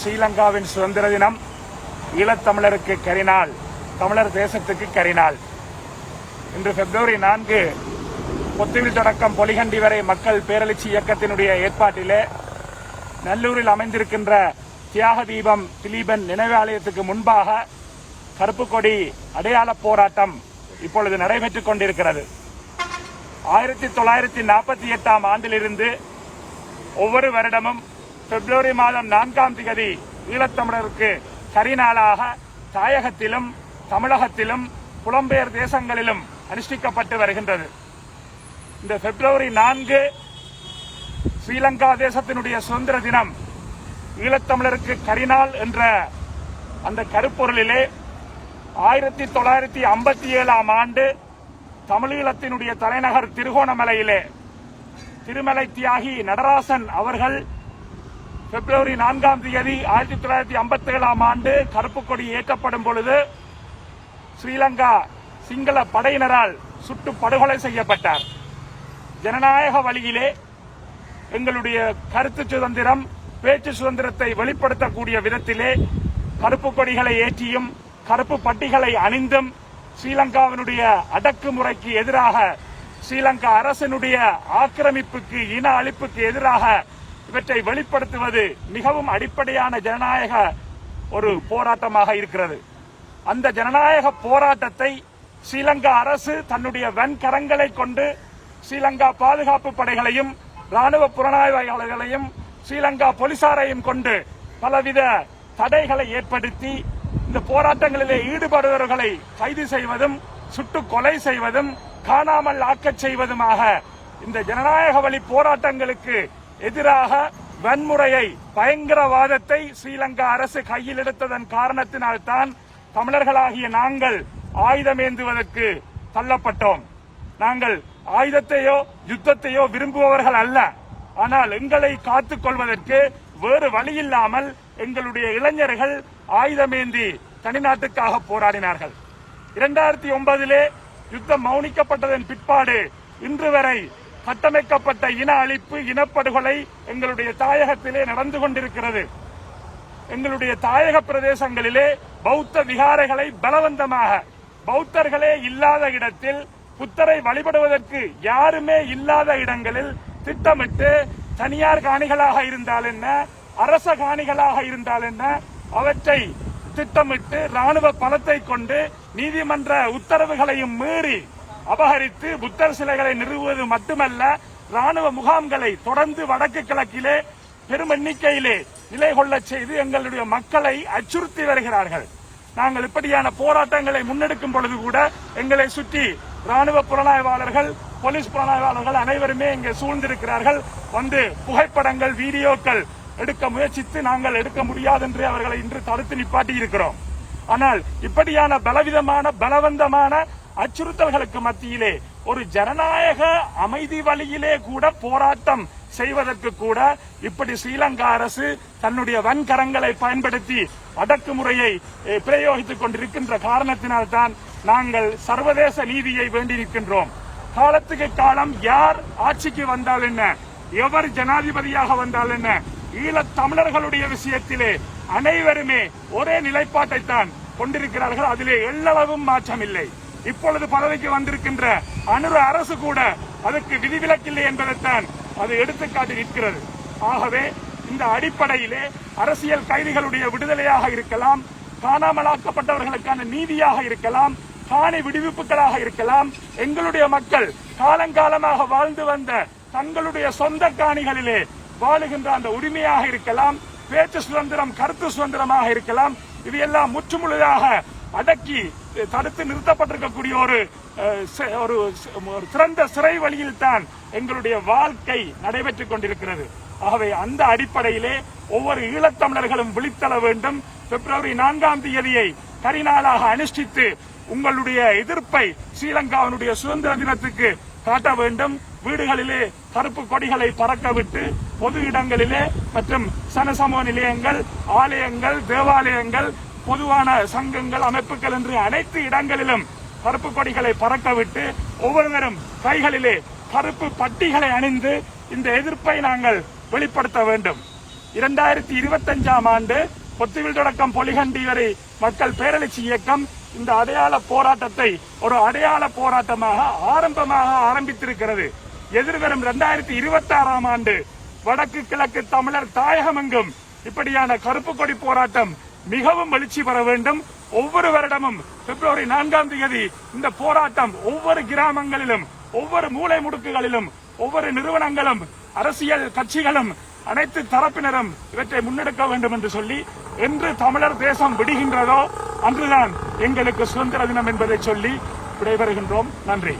ஸ்ரீலங்காவின் சுதந்திர தினம் ஈழத்தமிழருக்கு கரிநாள் தமிழர் தேசத்துக்கு கரிநாள். இன்று பிப்ரவரி நான்கு பொத்துவில் தொடக்கம் பொலிகண்டி வரை மக்கள் பேரழிச்சி இயக்கத்தினுடைய ஏற்பாட்டிலே நல்லூரில் அமைந்திருக்கின்ற தியாக தீபம் திலீபன் நினைவாலயத்துக்கு முன்பாக கருப்பு கொடி அடையாள போராட்டம் இப்பொழுது நடைபெற்றுக் கொண்டிருக்கிறது. ஆயிரத்தி தொள்ளாயிரத்தி நாற்பத்தி எட்டாம் ஆண்டிலிருந்து ஒவ்வொரு வருடமும் பிப்ரவரி மாதம் நான்காம் திகதி ஈழத்தமிழருக்கு சரிநாளாக தாயகத்திலும் தமிழகத்திலும் புலம்பெயர் தேசங்களிலும் அனுஷ்டிக்கப்பட்டு வருகின்றது. இந்த பிப்ரவரி நான்கு ஸ்ரீலங்கா தேசத்தினுடைய சுதந்திர தினம். ஈழத்தமிழருக்கு கரிநாள் என்ற அந்த கருப்பொருளிலே ஆயிரத்தி தொள்ளாயிரத்தி ஐம்பத்தி ஏழாம் ஆண்டு தமிழீழத்தினுடைய தலைநகர் திருகோணமலையிலே திருமலை தியாகி நடராசன் அவர்கள் பிப்ரவரி நான்காம் தேதி ஆயிரத்தி தொள்ளாயிரத்தி ஐம்பத்தி ஏழாம் ஆண்டு கருப்பு கொடி ஏற்றப்படும் பொழுது ஸ்ரீலங்கா சிங்கள படையினரால் சுட்டு படுகொலை செய்யப்பட்டார். ஜனநாயக வழியிலே எங்களுடைய கருத்து சுதந்திரம் பேச்சு சுதந்திரத்தை வெளிப்படுத்தக்கூடிய விதத்திலே கருப்பு கொடிகளை ஏற்றியும் கருப்பு பட்டிகளை அணிந்தும் ஸ்ரீலங்காவினுடைய அடக்குமுறைக்கு எதிராக ஸ்ரீலங்கா அரசினுடைய ஆக்கிரமிப்புக்கு இன அழிப்புக்கு எதிராக இவற்றை வெளிப்படுத்துவது மிகவும் அடிப்படையான ஜனநாயக ஒரு போராட்டமாக இருக்கிறது. அந்த ஜனநாயக போராட்டத்தை ஸ்ரீலங்கா அரசு தன்னுடைய வெண்கரங்களை கொண்டு ஸ்ரீலங்கா பாதுகாப்பு படைகளையும் ராணுவ புலனாய்வாளர்களையும் ஸ்ரீலங்கா போலீசாரையும் கொண்டு பலவித தடைகளை ஏற்படுத்தி இந்த போராட்டங்களிலே ஈடுபடுபவர்களை கைது செய்வதும் சுட்டு கொலை செய்வதும் காணாமல் ஆக்கச் செய்வதுமாக இந்த ஜனநாயக வழி போராட்டங்களுக்கு எதிராக வன்முறையை பயங்கரவாதத்தை ஸ்ரீலங்கா அரசு கையில் எடுத்ததன் காரணத்தினால்தான் தமிழர்களாகிய நாங்கள் ஆயுதமேந்துவதற்கு தள்ளப்பட்டோம். நாங்கள் ஆயுதத்தையோ யுத்தத்தையோ விரும்புபவர்கள் அல்ல. ஆனால் எங்களை காத்துக் கொள்வதற்கு வேறு வழி இல்லாமல் எங்களுடைய இளைஞர்கள் ஆயுதமேந்தி தனிநாட்டுக்காக போராடினார்கள். இரண்டாயிரத்தி ஒன்பதிலே யுத்தம் மௌனிக்கப்பட்டதன் பிற்பாடு இன்று வரை கட்டமைக்கப்பட்ட இன அழிப்பு இனப்படுகொலை எங்களுடைய தாயகத்திலே நடந்து கொண்டிருக்கிறது. எங்களுடைய தாயக பிரதேசங்களிலே பௌத்த விகாரைகளை பலவந்தமாக பௌத்தர்களே இல்லாத இடத்தில் புத்தரை வழிபடுவதற்கு யாருமே இல்லாத இடங்களில் திட்டமிட்டு தனியார் காணிகளாக இருந்தால் என்ன அரச காணிகளாக இருந்தால் என்ன அவற்றை திட்டமிட்டு ராணுவ பலத்தை கொண்டு நீதிமன்ற உத்தரவுகளையும் மீறி அபகரித்து புத்தர் சிலைகளை நிறுவுவது மட்டுமல்ல ராணுவ முகாம்களை தொடர்ந்து வடக்கு கிழக்கிலே பெரும் எண்ணிக்கையிலே நிலை கொள்ளச் செய்து எங்களுடைய மக்களை அச்சுறுத்தி வருகிறார்கள். நாங்கள் இப்படியான போராட்டங்களை முன்னெடுக்கும் பொழுது கூட எங்களை சுற்றி ராணுவ புலனாய்வாளர்கள் போலீஸ் புலனாய்வாளர்கள் அனைவருமே இங்கே சூழ்ந்திருக்கிறார்கள். வந்து புகைப்படங்கள் வீடியோக்கள் எடுக்க முயற்சித்து நாங்கள் எடுக்க முடியாது என்று அவர்களை இன்று தடுத்து நிப்பாட்டி இருக்கிறோம் ஆனால் இப்படியான பலவிதமான பலவந்தமான அச்சுறுத்தல்களுக்கு மத்தியிலே ஒரு ஜனநாயக அமைதி வழியிலே கூட போராட்டம் செய்வதற்கு கூட இப்படி ஸ்ரீலங்கா அரசு தன்னுடைய வன்கரங்களை பயன்படுத்தி அடக்குமுறையை பிரயோகித்துக் கொண்டிருக்கின்ற காரணத்தினால்தான் நாங்கள் சர்வதேச நீதியை வேண்டி நிற்கின்றோம். காலத்துக்கு காலம் யார் ஆட்சிக்கு வந்தால் என்ன? எவர் ஜனாதிபதியாக வந்தால் என்ன? ஈழத் தமிழர்களுடைய விஷயத்திலே அனைவருமே ஒரே நிலைப்பாட்டை தான் கொண்டிருக்கிறார்கள். அதிலே எள்ளளவும் மாற்றம் இல்லை இப்பொழுது பதவிக்கு வந்திருக்கின்ற அனுர அரசு கூட அதற்கு விதிவிலக்கில்லை என்பதைத்தான் அது எடுத்துக்காட்டி நிற்கிறது. ஆகவே இந்த அடிப்படையிலே அரசியல் கைதிகளுடைய விடுதலையாக இருக்கலாம் காணாமலாக்கப்பட்டவர்களுக்கான நீதியாக இருக்கலாம் காணி விடுவிப்புகளாக இருக்கலாம். எங்களுடைய மக்கள் காலங்காலமாக வாழ்ந்து வந்த தங்களுடைய சொந்த காணிகளிலே வாழுகின்ற அந்த உரிமையாக இருக்கலாம் பேச்சு சுதந்திரம் கருத்து சுதந்திரமாக இருக்கலாம். இதையெல்லாம் முற்றுமுழுதாக அடக்கி தடுத்து நிறுத்தப்பட்டிருக்கக்கூடிய ஒரு ஒரு சிறந்த சிறை வழியில் தான் எங்களுடைய வாழ்க்கை நடைபெற்றுக் கொண்டிருக்கிறது. ஆகவே அந்த அடிப்படையிலே ஒவ்வொரு ஈழத்தமிழர்களும் விழித்தள வேண்டும். பிப்ரவரி நான்காம் தேதியை கரிநாளாக அனுஷ்டித்து உங்களுடைய எதிர்ப்பை ஸ்ரீலங்காவினுடைய சுதந்திர தினத்துக்கு காட்ட வேண்டும். வீடுகளிலே கருப்பு கொடிகளை பறக்க விட்டு பொது இடங்களிலே மற்றும் சனசமூக நிலையங்கள் ஆலயங்கள் தேவாலயங்கள் பொதுவான சங்கங்கள் அமைப்புகள் என்று அனைத்து இடங்களிலும் கருப்பு கொடிகளை பறக்கவிட்டு ஒவ்வொருவரும் கைகளிலே கருப்பு பட்டிகளை அணிந்து இந்த எதிர்ப்பை நாங்கள் வெளிப்படுத்த வேண்டும். இரண்டாயிரத்தி இருபத்தஞ்சாம் ஆண்டு பொத்துவில் தொடக்கம் பொலிகண்டி வரை மக்கள் பேரழிச்சி இயக்கம் இந்த அடையாள போராட்டத்தை ஒரு அடையாள போராட்டமாக ஆரம்பமாக ஆரம்பித்திருக்கிறது. எதிர்வரும் இரண்டாயிரத்தி இருபத்தி ஆறாம் ஆண்டு வடக்கு கிழக்கு தமிழர் தாயகமெங்கும். இப்படியான கருப்பு கொடி போராட்டம் மிகவும் எழுச்சி பெற வேண்டும். ஒவ்வொரு வருடமும் பிப்ரவரி நான்காம் தேதி இந்த போராட்டம் ஒவ்வொரு கிராமங்களிலும் ஒவ்வொரு மூலை முடுக்குகளிலும் ஒவ்வொரு நிறுவனங்களும் அரசியல் கட்சிகளும் அனைத்து தரப்பினரும் இவற்றை முன்னெடுக்க வேண்டும் என்று சொல்லி என்று தமிழர் தேசம் விடுகின்றதோ அன்றுதான் எங்களுக்கு சுதந்திர தினம் என்பதை சொல்லி விடைபெறுகின்றோம். நன்றி.